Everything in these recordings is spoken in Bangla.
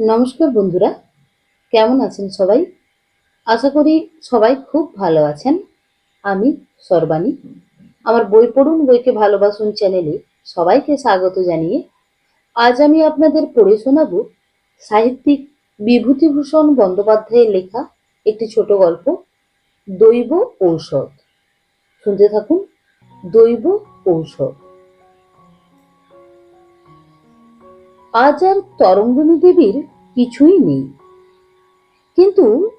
নমস্কার বন্ধুরা, কেমন আছেন সবাই? আশা করি সবাই খুব ভালো আছেন। আমি সর্বাণী। আমার বই পড়ুন, বইকে ভালোবাসুন চ্যানেলে সবাইকে স্বাগত জানিয়ে আজ আমি আপনাদের পড়ে শোনাব সাহিত্যিক বিভূতিভূষণ বন্দ্যোপাধ্যায়ের লেখা একটি ছোট গল্প, দৈব ঔষধ। শুনতে থাকুন, দৈব ঔষধ। আজ আর তরঙ্গিনী দেবীর কিছুই নেই। কিন্তু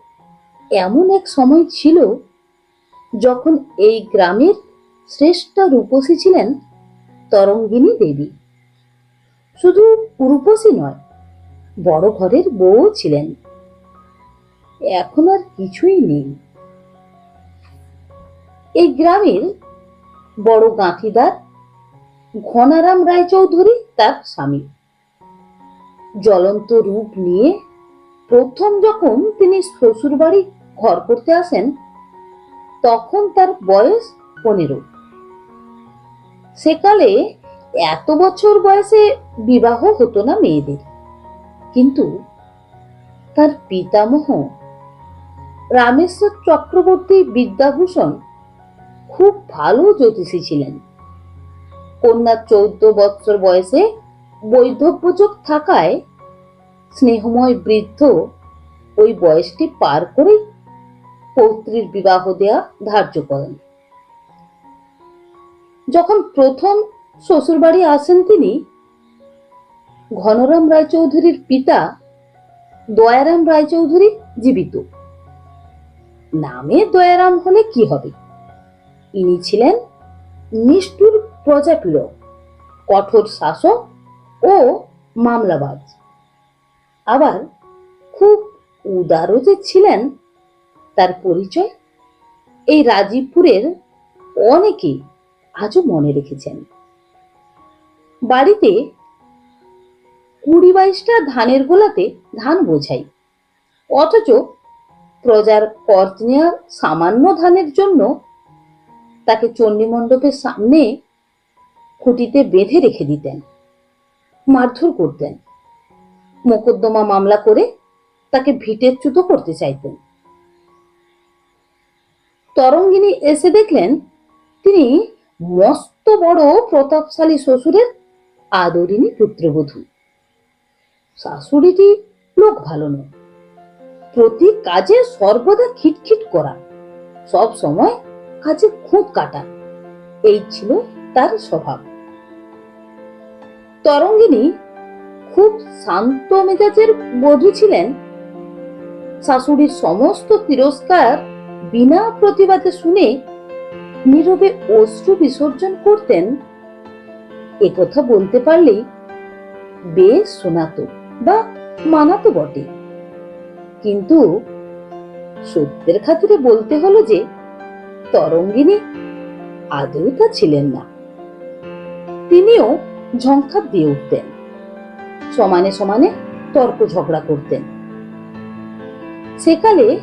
এমন এক সময় ছিল যখন এই গ্রামের শ্রেষ্ঠ রূপসী ছিলেন তরঙ্গিনী দেবী। শুধু রূপসী নয়, বড় ঘরের বউ ছিলেন। এখন আর কিছুই নেই। এই গ্রামের বড় গাঁথিদার ঘনারাম রায়চৌধুরী তার স্বামী। জ্বলন্ত রূপ নিয়ে প্রথম যখন তিনি শ্বশুর বাড়ি ঘর করতে আসেন, তখন তার বয়স পনেরো। সেকালে এত বছর বয়সে বিবাহ হতো না মেয়েদের। কিন্তু তার পিতামহ রামেশ্বর চক্রবর্তী বিদ্যাভূষণ খুব ভালো জ্যোতিষী ছিলেন। কন্যা চৌদ্দ বৎসর বয়সে বৈধব্যযোগ থাকায় স্নেহময় বৃদ্ধ ওই বয়সটি পার করেই পৌত্রীর বিবাহ দেয়া ধার্য করেন। যখন প্রথম শ্বশুরবাড়ি আসেন তিনি, ঘনরাম রায়চৌধুরীর পিতা দয়ারাম রায়চৌধুরী জীবিত। নামে দয়ারাম হলে কি হবে? ইনি ছিলেন নিষ্ঠুর প্রজাপীড়ক কঠোর শাসক ও মামলাবাজ। আবার খুব উদারও যে ছিলেন তার পরিচয় এই রাজীবপুরের অনেকেই আজও মনে রেখেছেন। বাড়িতে কুড়ি বাইশটা ধানের গোলাতে ধান বোঝাই। অথচ প্রজার কর্ত নেওয়া সামান্য ধানের জন্য তাকে চণ্ডী মণ্ডপের সামনে খুঁটিতে বেঁধে রেখে দিতেন। মারধর করতেন। মোকদ্দমা মামলা করে তাকে ভিটের চ্যুত করতে চাইতেন। তরঙ্গিনী এসে দেখলেন, তিনি মস্ত বড় প্রতাপশালী শ্বশুরের আদরিনী পুত্রবধূ। শাশুড়িটি লোক ভালো নয়। প্রতি কাজে সর্বদা খিটখিট করা, সব সময় কাজে খুঁত কাটা, এই ছিল তার স্বভাব। তরঙ্গিনী খুব শান্ত মেজাজের বধূ ছিলেন। শাশুড়ির সমস্ত তিরস্কার বিনা প্রতিবাদে শুনে নীরবে অশ্রু বিসর্জন করতেন। একথা বলতে পারলেই বেশ শোনাতো বা মানাতো বটে। কিন্তু সত্যের খাতিরে বলতে হলো যে তরঙ্গিনী আদৌ তা ছিলেন না। তিনিও ঝংকার দিয়ে উঠতেন। সমানে সমানে তর্ক ঝগড়া করতেন। সেকালে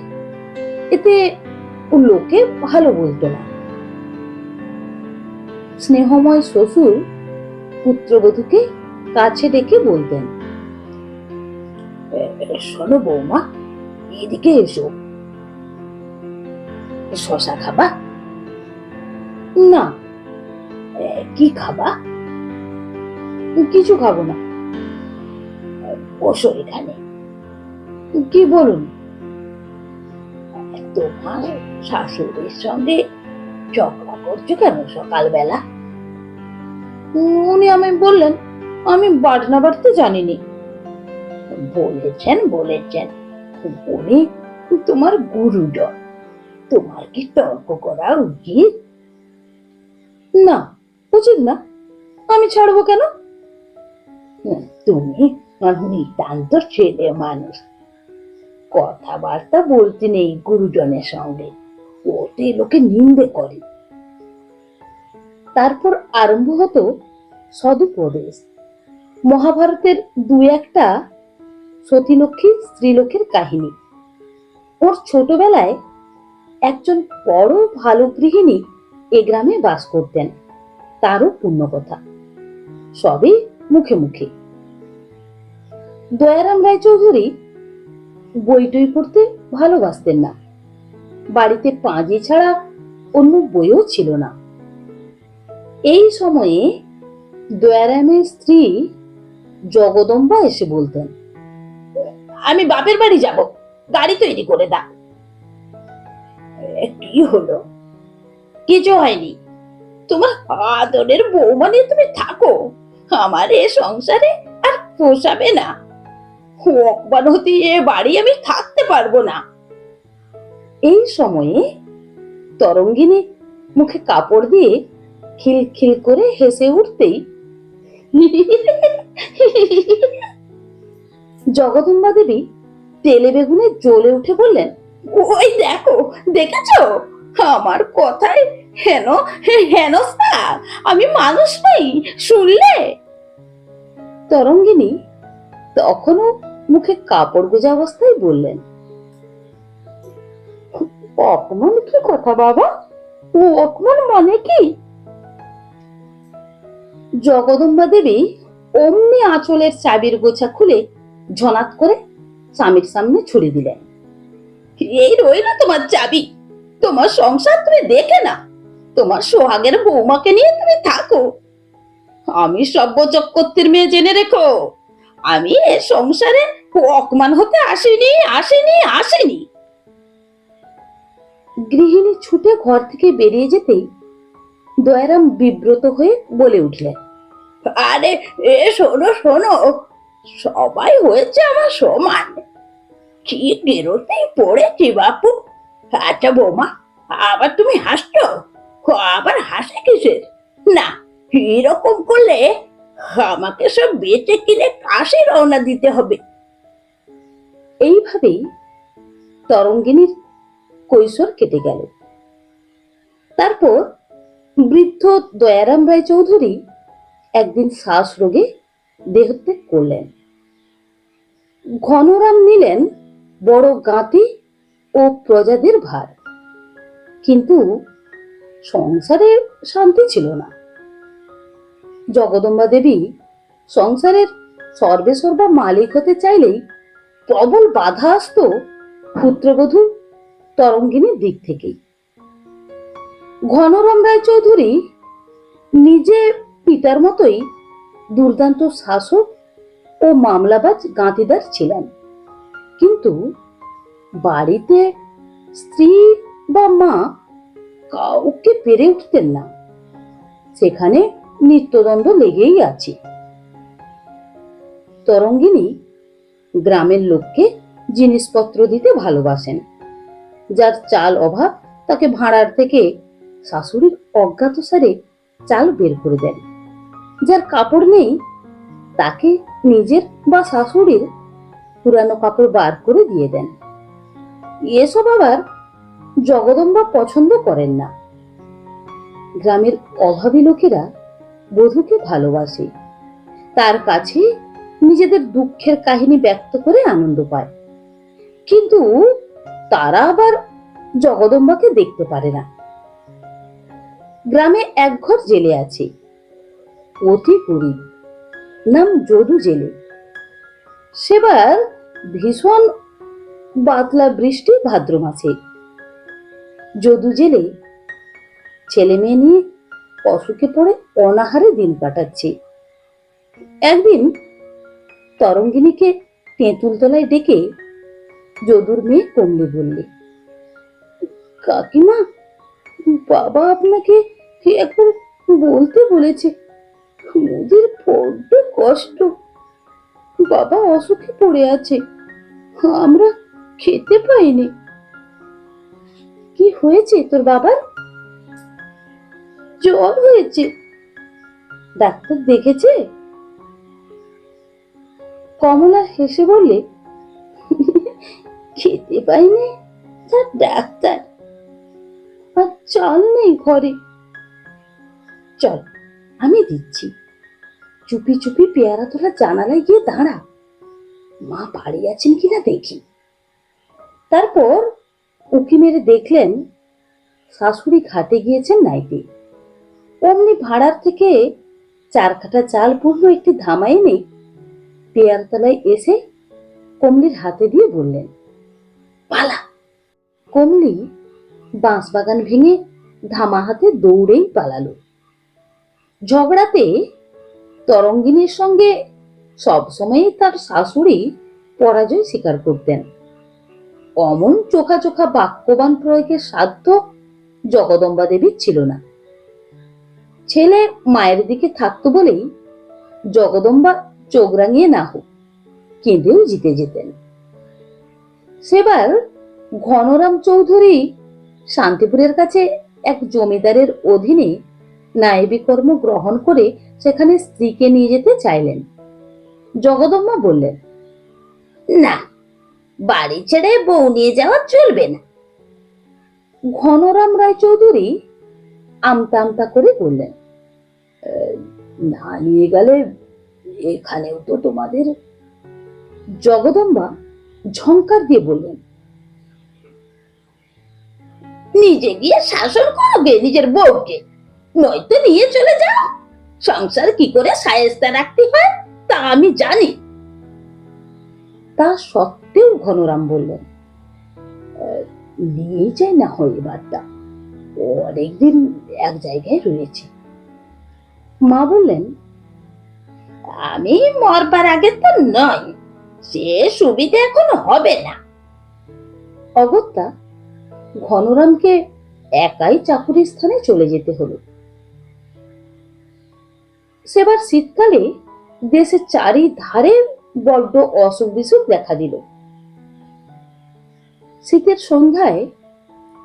এতে লোকে ভালো বলতো না। স্নেহময় শ্বশুর পুত্রবধূকে কাছে ডেকে বলতেন "এ- এ, শোনো বৌমা এদিকে এসো। শশা খাবা? না "এ, কি খাবা? কিছু খাব না। বসো এখানে। কি বলুন? তোমার শাশুড়ির সঙ্গে করছ কেন সকালবেলা? উনি আমি বললেন, আমি বাটনা বাটতে জানিনি। বলেছেন বলেছেন। উনি তোমার গুরুজন। তোমার কি তর্ক করা উচিত? না উচিত না। আমি ছাড়বো কেন? তুমি নিতান্ত ছেলে মানুষ। কথাবার্তা বলতে নেই গুরুজনের সঙ্গে। ওতে লোকে নিন্দে করে। তারপর আরম্ভ হতো সদুপদেশ। মহাভারতের দু একটা সতীলক্ষ্মী স্ত্রীলোকের কাহিনী। ওর ছোটবেলায় একজন বড় ভালো গৃহিণী এ গ্রামে বাস করতেন। তারও পূর্ণ কথা সবই মুখে মুখে। দয়ারাম রায়চৌধুরী বই টই পড়তে ভালোবাসতেন না। বাড়িতে পাঁজি ছাড়া অন্য বইও ছিল না। এই সময়ে দয়ারামের স্ত্রী জগদম্বা এসে বলতেন আমি বাপের বাড়ি যাব গাড়ি তৈরি করে এ, কি হলো? কিছু হয়নি। তোমার আদরের বৌমা নিয়ে তুমি থাকো। আমার এ সংসারে আর পোষাবে না। অকবানতি এ বাড়ি আমি থাকতে পারব না। এই সময়ে তরঙ্গিনী মুখে কাপড় দিয়ে খিলখিল করে হেসে উঠতেই জগদম্বা দেবী তেলে বেগুনে জ্বলে উঠে বললেন, ওই দেখো, দেখেছ? আমার কথায় হেন, হেনস্থা, আমি মানুষ নই, শুনলে? তরঙ্গিনী তখনও মুখে কাপড় গোজা অবস্থায় বললেন, অপমান কি কথা বাবা? ও অপমান মানে কি? জগদম্বা দেবী অমনি আঁচলের চাবির গোছা খুলে ঝনাত করে স্বামীর সামনে ছুড়ে দিলেন। এই রইল তোমার চাবি, তোমার সংসার তুমি দেখে না, তোমার সোহাগের বৌমাকে নিয়ে তুমি থাকো। আমি সভ্য চক্রবর্তীর মেয়ে জেনে রেখো আমি এ সংসারে অকমান হতে আসিনি আসিনি আসিনি। গৃহিণী ছুটে ঘর থেকে বেরিয়ে যেতেই দয়ারাম বিব্রত হয়ে বলে উঠলেন আরে এ শোনো শোনো সবাই হয়েছে আমার সমান। কি বেরোতেই পড়েছি বাপু। আচ্ছা বৌমা আবার তুমি হাসছো? আবার হাসে কিসের? না এরকম করলে? আমাকে সব বেঁচে কিনে কাশে রওনা দিতে হবে। এইভাবেই তরঙ্গিনীর কৈশোর কেটে গেল। তারপর বৃদ্ধ দয়ারাম রায় চৌধুরী একদিন শ্বাস রোগে দেহত্যাগ করলেন। ঘনরাম নিলেন বড় গাঁতি ও প্রজাদের ভার। কিন্তু সংসারে শান্তি ছিল না। জগদম্বা দেবী সংসারের সর্বে সর্বা মালিক হতে চাইলেই প্রবল বাধা আসতো পুত্রবধূ তরঙ্গিনীর দিক থেকেই। ঘনরাম রায় চৌধুরী নিজে পিতার মতোই দুর্দান্ত শাসক ও মামলাবাজ গাঁতিদার ছিলেন। কিন্তু বাড়িতে স্ত্রী বা মা কাউকে পেরে উঠতেন না। সেখানে নিত্যদ্বন্দ্ব লেগেই আছে। তরঙ্গিনী গ্রামের লোককে জিনিসপত্র দিতে ভালোবাসেন। যার চাল অভাব তাকে ভাড়ার থেকে শাশুড়ির অজ্ঞাতসারে চাল বের করে দেন। যার কাপড় নেই তাকে নিজের বা শাশুড়ির পুরানো কাপড় বার করে দিয়ে দেন। এসব আবার জগদম্বা পছন্দ করেন না। গ্রামের অভাবী লোকেরা বধূকে ভালোবাসে। তার কাছে নিজেদের দুঃখের কাহিনী ব্যক্ত করে আনন্দ পায়। কিন্তু তারা আবার জগদম্বাকে দেখতে পারে না। গ্রামে এক ঘর জেলে আছে। অতি গরিব, নাম যদু জেলে। সেবার ভীষণ বাতলা বৃষ্টি ভাদ্র মাসে যদু জেলে ছেলে মেয়ে নিয়ে অসুখে পড়ে অনাহারে দিন কাটাচ্ছে। একদিন তরঙ্গিনীকে তেঁতুল তলায় ডেকে যদুর মেয়ে কমলে বললে, কাকিমা, বাবা আপনাকে একবার বলতে বলেছে, মুদির বড্ড কষ্ট। বাবা অসুখে পড়ে আছে, আমরা খেতে পাইনি। কি হয়েছে তোর বাবার? জ্বর হয়েছে। ডাক্তার দেখেছে? কমলা হেসে বললে, খেতে পাইনি? তার ডাক্তার। আর চাল নেই ঘরে। চল, আমি দিচ্ছি। চুপি চুপি পেয়ারা তোলা জানালায় গিয়ে দাঁড়া। মা বাড়ি আছেন কিনা দেখি। তারপর উকি মেরে দেখলেন শাশুড়ি ঘাটে গিয়েছেন নাইতে অমনি ভাড়ার থেকে চার কাটা চাল পূর্ণ একটি ধামা এনে পেয়ার তলায় এসে কমলির হাতে দিয়ে বললেন, পালা। কমলি বাঁশ বাগান ভেঙে ধামা হাতে দৌড়েই পালালো। ঝগড়াতে তরঙ্গিনীর সঙ্গে সবসময়ই তার শাশুড়ি পরাজয় স্বীকার করতেন। অমন চোখা চোখা বাক্যবান প্রয়োগের সাধ্য জগদম্বা দেবীর ছিল না। ছেলে মায়ের দিকে থাকতো বলেই জগদম্বা চোখ রাঙিয়ে না হোক কেঁদেও জিতে যেতেন। সেবার ঘনরাম চৌধুরী শান্তিপুরের কাছে এক জমিদারের অধীনে নায়েবী কর্ম গ্রহণ করে সেখানে স্ত্রীকে নিয়ে যেতে চাইলেন। জগদম্মা বললেন না বাড়ি ছেড়ে বউ নিয়ে যাওয়া চলবে না। ঘনরাম রায়চৌধুরী আমতা আমতা করে বললেন "আহ, না নিয়ে গেলে এখানেও তো তোমাদের জগদম্বা ঝংকার দিয়ে বললেন নিজে গিয়ে শাসন করবে নিজের বউকে নয়তো নিয়ে চলে যাও। সংসার কি করে সায়েস্তা রাখতে হয় তা আমি জানি। তা সত্ত্বেও ঘনরাম বললেন "আহ, নিয়ে যাই না হয় এবারটা। অনেকদিন এক জায়গায় রয়েছে। মা বললেন, আমি মরবার আগে তো নয় সে সুবিধা এখন হবে না। অগত্যা ঘনরামকে একাই চাকুরি স্থানে চলে যেতে হলো। সেবার শীতকালে দেশের চারিধারে বড্ড অসুখ বিসুখ দেখা দিল। শীতের সন্ধ্যায়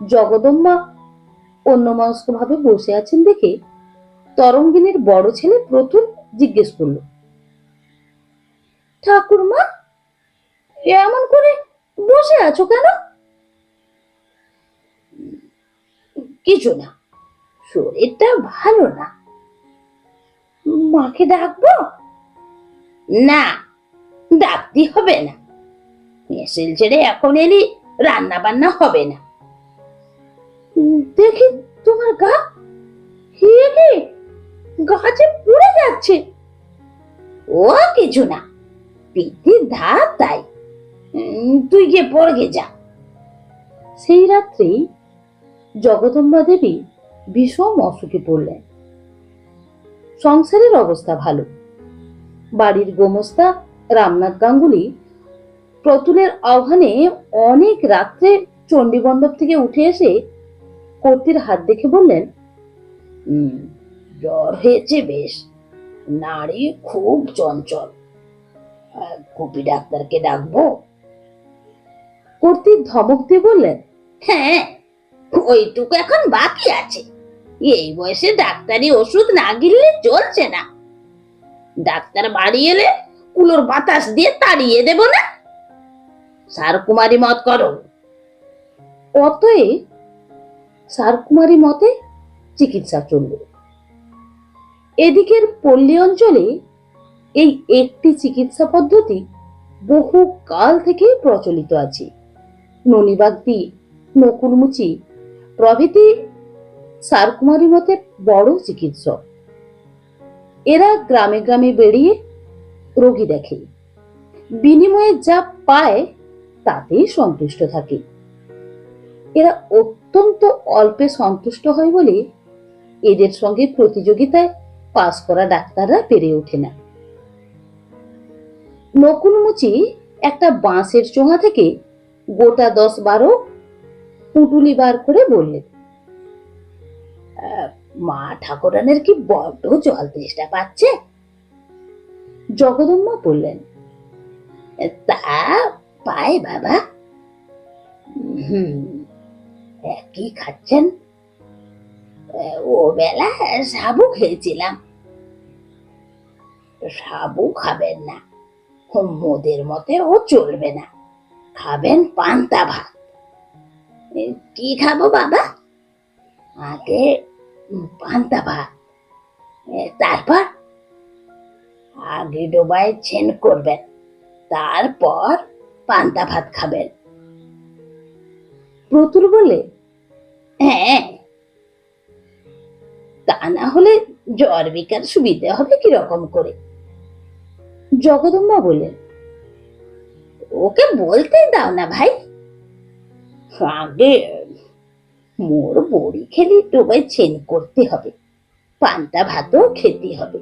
জগদম্মা অন্যমনস্ক ভাবে বসে আছেন দেখে তরঙ্গিনীর বড় ছেলে প্রথম জিজ্ঞেস করল, ঠাকুরমা, এমন করে বসে আছো কেন? কিছু না, শরীরটা ভালো না। মাকে ডাকবো? না, ডাকতে হবে না। মেসেল ছেড়ে এখন এলি রান্না বান্না হবে না। দেখি তোমার গা গে গাছে পুড়ে যাচ্ছে। ও কিছু না পিঠির ধার তাই। তুই গিয়ে পড়গে যা। সেই রাত্রেই জগদম্বা দেবী ভীষণ অসুখে পড়লেন। সংসারের অবস্থা ভালো। বাড়ির গোমস্তা রামনাথ গাঙ্গুলি প্রতুলের আহ্বানে অনেক রাত্রে চণ্ডীমণ্ডপ থেকে উঠে এসে কর্তির হাত দেখে বললেন "হুম, জ্বর হয়েছে বেশ নারী খুব চঞ্চল। গুপি ডাক্তারকে ডাকবো? কর্তির ধমক দিয়ে বললেন হ্যাঁ ওইটুকু এখন বাকি আছে। এই বয়সে ডাক্তারি ওষুধ না গিললে চলছে না। ডাক্তার বাড়ি এলে কুলোর বাতাস দিয়ে তাড়িয়ে দেব না? সারকুমারী মত করো। অতএব সারকুমারী মতে চিকিৎসা চলল এদিকের পল্লী অঞ্চলে এই একটি চিকিৎসা পদ্ধতি বহু কাল থেকে প্রচলিত আছে। ননিবাগদি নকুলমুচি প্রভৃতি সারকুমারী মতে বড় চিকিৎসক। এরা গ্রামে গ্রামে বেরিয়ে রোগী দেখে। বিনিময়ে যা পায় তাতেই সন্তুষ্ট থাকে। এরা অত্যন্ত অল্পে সন্তুষ্ট হয় বলে এদের সঙ্গে প্রতিযোগিতায় পাস করা ডাক্তাররা পেরে ওঠে না। নকুলমুচি একটা বাঁশের চোঙা থেকে গোটা দশ বারো পুটুলি বার করে বললেন "আহ, মা ঠাকুরানের কি বড্ড জল তেষ্টা পাচ্ছে? জগদম্মা বললেন তা পায় বাবা। হুম কি খাচ্ছেন? ও বেলা সাবু খেয়েছিলাম। সাবু খাবেন না। মোদের মতে ও চলবে না। খাবেন পান্তা ভাত। কি খাব বাবা? আগে পান্তা ভাত। তারপর? আগে ডোবায় ছেন করবেন। তারপর পান্তা ভাত খাবেন। প্রতুল বলে? হ্যাঁ। তা না হলে জ্বর বিকার সুবিধে হবে কীরকম করে? জগদম্বা বললেন, ওকে বলতে দাও না ভাই। আগে মোর বড়ি খেলে ডোবাই চেন করতে হবে, পান্তা ভাতও খেতে হবে।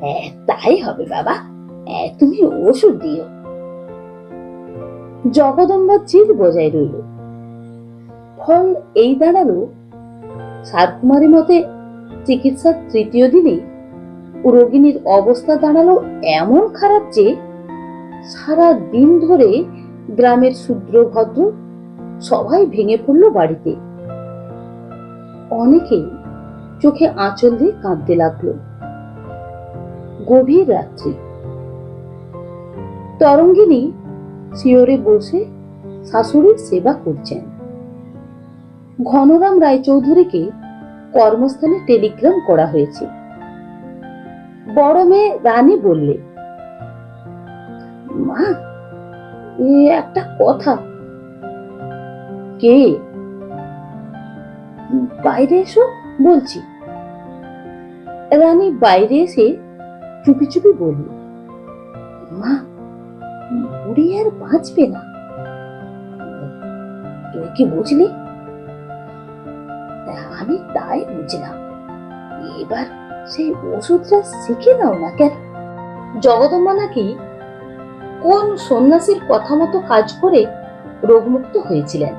হ্যাঁ তাই হবে বাবা তুমি ওষুধ দিও। জগদম্বা চির বজায় রইল। ফল এই দাঁড়াল সারকুমারী মতে চিকিৎসার তৃতীয় দিনে রোগিনীর অবস্থা দাঁড়াল এমন খারাপ যে সারা দিন ধরে গ্রামের শূদ্র ভদ্র সবাই ভেঙে পড়ল বাড়িতে। অনেকেই চোখে আঁচল দিয়ে কাঁদতে লাগল। গভীর রাত্রি। তরঙ্গিনী শিওরে বসে শাশুড়ির সেবা করছেন। ঘনরাম রায়চৌধুরীকে কর্মস্থানে টেলিগ্রাম করা হয়েছে। বড় মেয়ে রানী বললে, মা, এ একটা কথা। কে? বাইরে এসো, বলছি। রানী বাইরে এসে চুপি চুপি বলল, মা, বুড়ি আর বাঁচবে না। তুই কি বুঝলি? আমি তাই বুঝলাম। এবার সেই ওষুধটা শিখে নাও না কেন? জগদম্বা নাকি কোন সন্ন্যাসীর কথা মতো কাজ করে রোগমুক্ত হয়েছিলেন?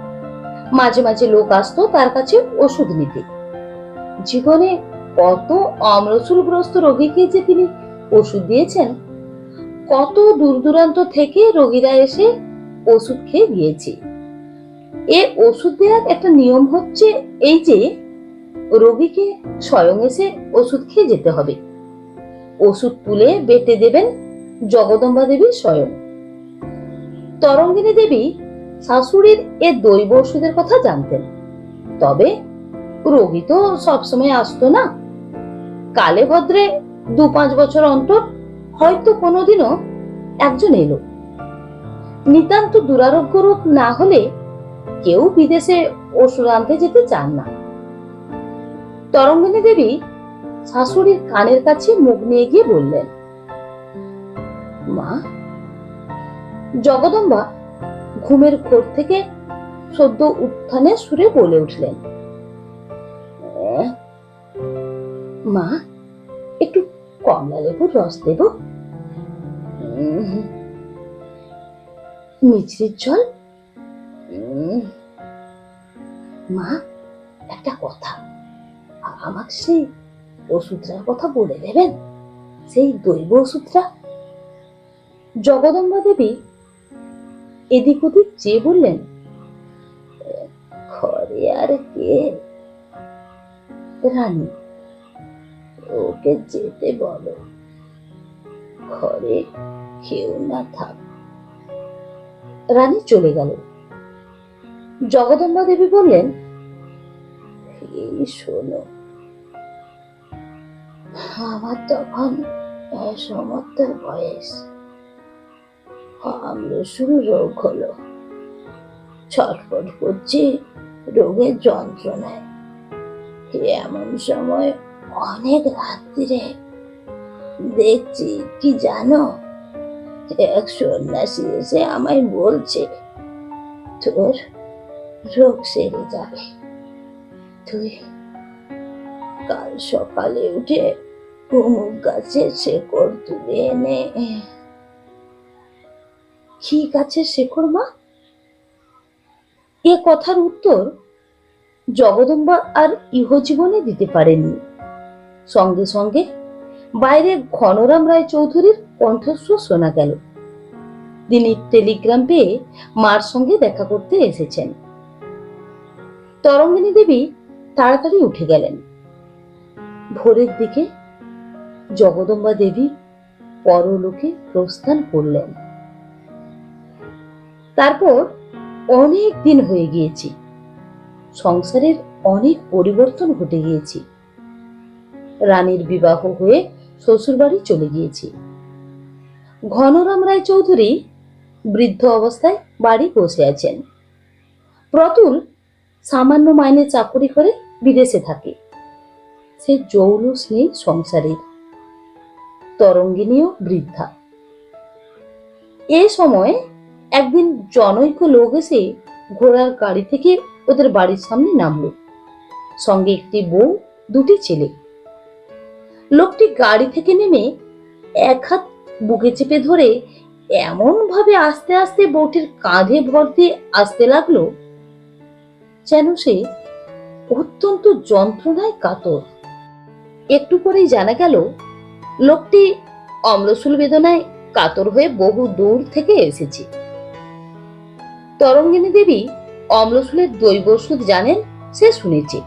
মাঝে মাঝে লোক আসতো তার কাছে ওষুধ নিতে। জীবনে কত অম্লসুলগ্রস্ত রোগীকে যে তিনি ওষুধ দিয়েছেন, কত দূর দূরান্ত থেকে রোগীরা এসে ওষুধ খেয়ে গিয়েছে। এ ওষুধ দেওয়ার একটা নিয়ম হচ্ছে এই যে রোগীকে স্বয়ং এসে ওষুধ খেয়ে যেতে হবে। ওষুধ তুলে বেটে দেবেন জগদম্বা দেবী স্বয়ং। তরঙ্গিনী দেবী শাশুড়ির এ দৈব ওষুধের কথা জানতেন। তবে রোগী তো সবসময় আসতো না। কালে ভদ্রে দু পাঁচ বছর অন্তর হয়তো কোনোদিনও একজন এলো। নিতান্ত দুরারোগ্য রোগ না হলে কেউ বিদেশে ওষুধ আনতে যেতে চান না। তরঙ্গিনী দেবী শাশুড়ির কানের কাছে মুখ নিয়ে গিয়ে বললেন মা জগদম্বা ঘুমের ঘোর থেকে সদ্য উত্থানে সুরে বলে উঠলেন। মা একটু কমলা লেবুর রস দেব? উম, মিছরির জল? মা একটা কথা। আ- আমাকে সেই ওষুধটার কথা বলে দেবেন সেই দৈব ওষুধটা? জগদম্বা দেবী এদিক ওদিক চেয়ে বললেন, ঘরে আর কে রানী, ওকে যেতে বলো। ঘরে কেউ না থাক রানী চলে গেল। জগদম্বা দেবী বললেন, এই শোনো আমার তখন সমর্থের বয়স। আমলসুর রোগ হলো। ছটফট করছি রোগের যন্ত্রণায়। এমন সময় অনেক রাত্রিরে দেখছি, কি জানো? এক সন্ন্যাসী এসে আমায় বলছে, তোর রোগ সেরে যাবে। তুই কাল সকালে উঠে অমুক গাছের শেকড় তুলে এনে, কি গাছের শেকড় মা? এ কথার উত্তর জগদম্বা আর ইহজীবনে দিতে পারেননি। সঙ্গে সঙ্গে বাইরে ঘনরাম রায় চৌধুরীর কণ্ঠস্বর শোনা গেল। তিনি টেলিগ্রাম পেয়ে মার সঙ্গে দেখা করতে এসেছেন। তরঙ্গিনী দেবী তাড়াতাড়ি উঠে গেলেন। ভোরের দিকে জগদম্বা দেবী পরলোকে প্রস্থান করলেন। তারপর অনেক দিন হয়ে গিয়েছে। সংসারের অনেক পরিবর্তন ঘটে গিয়েছে। রানীর বিবাহ হয়ে শ্বশুরবাড়ি চলে গিয়েছে। ঘনরাম রায় চৌধুরী বৃদ্ধ অবস্থায় বাড়ি বসে আছেন। প্রতুল সামান্য মাইনে চাকরি করে বিদেশে থাকে। সে জৌলুস নেই সংসারের তরঙ্গিনীও বৃদ্ধা। এ সময় একদিন জনৈক লোক এসে ঘোড়ার গাড়ি থেকে ওদের বাড়ির সামনে নামলো। সঙ্গে একটি বউ, দুটি ছেলে। লোকটি গাড়ি থেকে নেমে এক হাত বুকে চেপে ধরে এমন ভাবে আস্তে আস্তে বউটির কাঁধে ভর দিয়ে আসতে লাগল যেন সে অত্যন্ত যন্ত্রণায় কাতর। একটু পরেই জানা গেল, লোকটি অম্লশূল বেদনায় কাতর হয়ে বহু দূর থেকে এসেছে। তরঙ্গিনী দেবী অম্লশূলের দৈব ওষুধ জানেন, সে শুনেছে।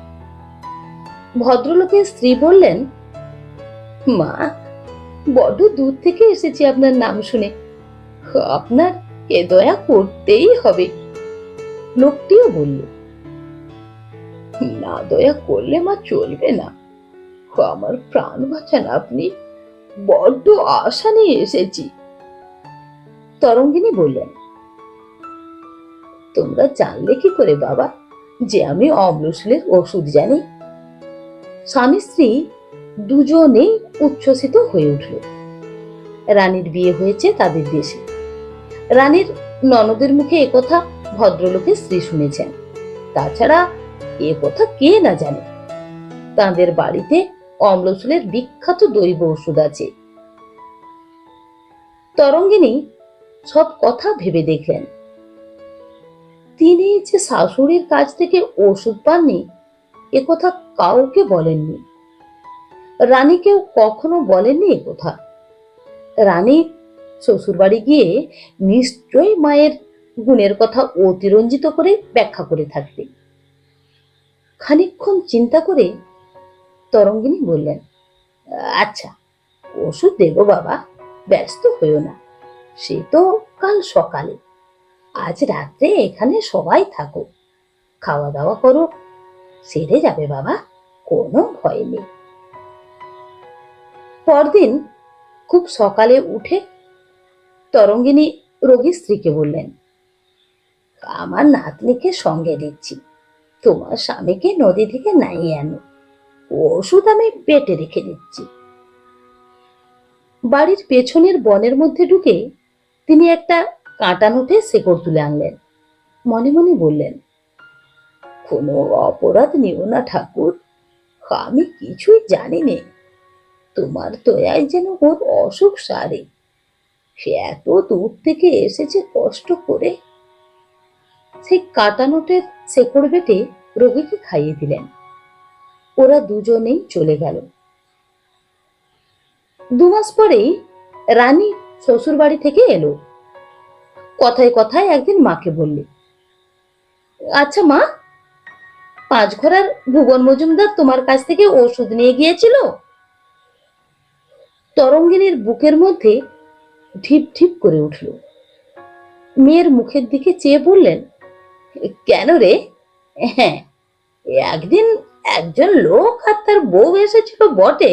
ভদ্রলোকের স্ত্রী বললেন, মা, বড্ড দূর থেকে এসেছি আপনার নাম শুনে। আপনার এ দয়া করতেই হবে। লোকটিও বলল, না দয়া করলে মা চলবে না। আমার প্রাণ বাঁচান আপনি। বড্ড আশা নিয়ে এসেছি। তরঙ্গিনী বললেন, তোমরা জানলে কি করে বাবা যে আমি অম্লশূলের ওষুধ জানি? স্বামী স্ত্রী দুজনেই উচ্ছ্বসিত হয়ে উঠল। রানীর বিয়ে হয়েছে তাদের দেশে। রানীর ননদের মুখে একথা ভদ্রলোকের স্ত্রী শুনেছেন। তাছাড়া এ কথা কে না জানে? তাদের বাড়িতে অম্লশূলের বিখ্যাত দৈব ওষুধ আছে। তরঙ্গিনী সব কথা ভেবে দেখলেন। তিনি যে শাশুড়ির কাছ থেকে ওষুধ পাননি একথা কাউকে বলেননি। রানীকেও কখনো বলেননি এ কথা। রানী শ্বশুরবাড়ি গিয়ে নিশ্চয়ই মায়ের গুণের কথা অতিরঞ্জিত করে ব্যাখ্যা করে থাকবে। খানিকক্ষণ চিন্তা করে তরঙ্গিনী বললেন আচ্ছা ওষুধ দেব বাবা, ব্যস্ত হইও না, সে তো কাল সকালে। আজ রাত্রে এখানে সবাই থাকো খাওয়া দাওয়া করো, সেরে যাবে বাবা, কোনো ভয় নেই। পরদিন খুব সকালে উঠে তরঙ্গিনী রোগীর স্ত্রীকে বললেন, আমার নাতনিকে সঙ্গে দিচ্ছি, তোমার স্বামীকে নদী থেকে নাইয়ে আনো। ওষুধ আমি পেটে রেখে দিচ্ছি। বাড়ির পেছনের বনের মধ্যে ঢুকে তিনি একটা কাঁটা নোটে শেকড় তুলে আনলেন। মনে মনে বললেন, কোনো অপরাধ নিও না ঠাকুর, আমি কিছুই জানি নে। তোমার দয়ায় যেন ওর অসুখ সারে। সে এত দূর থেকে এসেছে কষ্ট করে। সেই কাটা নোটের শেকড় বেটে রোগীকে খাইয়ে দিলেন। ওরা দুজনেই চলে গেল। দুমাস পরেই রানী শ্বশুর বাড়ি থেকে এলো। কথায় কথায় একদিন মাকে বললে আচ্ছা মা পাঁচ ঘোড়ার ভুবন মজুমদার তোমার কাছ থেকে ওষুধ নিয়ে গিয়েছিল? তরঙ্গিনীর বুকের মধ্যে ঢিপ ঢিপ করে উঠল। মেয়ের মুখের দিকে চেয়ে বললেন, কেন রে? হ্যাঁ একদিন একজন লোক আর তার বউ এসেছিল বটে।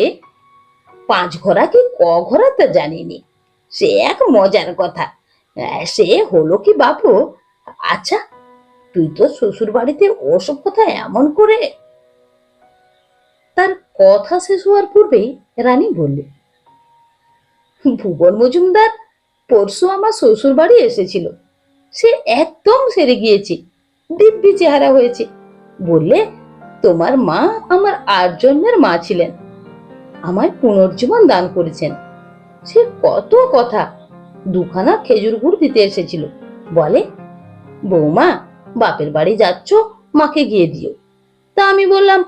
পাঁচ ঘোড়া কি ক ঘোড়া তা জানিনি। সে এক মজার কথা। সে হলো কি বাপু? আচ্ছা তুই তো শ্বশুর বাড়িতে ওসব কথা এমন করে তার কথা শেষ হওয়ার পূর্বেই রানী বললে, ভুবন মজুমদার, পরশু আমার শ্বশুর বাড়ি এসেছিল। সে একদম সেরে গিয়েছে। দিব্যি চেহারা হয়েছে। বললে তোমার মা আমার আট জন্মের মা ছিলেন। আমায় পুনর্জীবন দান করেছেন। সে কত কথা দুখানা খেজুর গুড় দিতে এসেছিল। বলে, বৌমা, বাপের বাড়ি যাচ্ছ, মাকে গিয়ে দিও। তা আমি বললাম,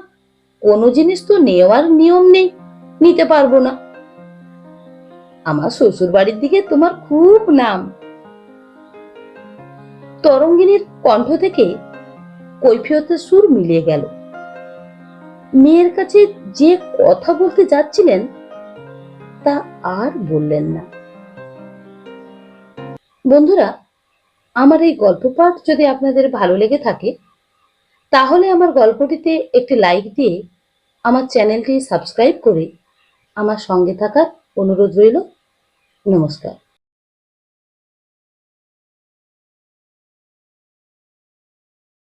কোনো জিনিস তো নেওয়ার নিয়ম নেই, নিতে পারব না। আমার শ্বশুর বাড়ির দিকে তোমার খুব নাম। তরঙ্গিনীর কণ্ঠ থেকে কৈফিয়তের সুর মিলিয়ে গেল। মেয়ের কাছে যে কথা বলতে যাচ্ছিলেন, তা আর বললেন না। বন্ধুরা, আমার এই গল্প পাঠ যদি আপনাদের ভালো লেগে থাকে, তাহলে আমার গল্পটিতে একটি লাইক দিয়ে আমার চ্যানেলটি সাবস্ক্রাইব করে আমার সঙ্গে থাকার অনুরোধ রইল। নমস্কার।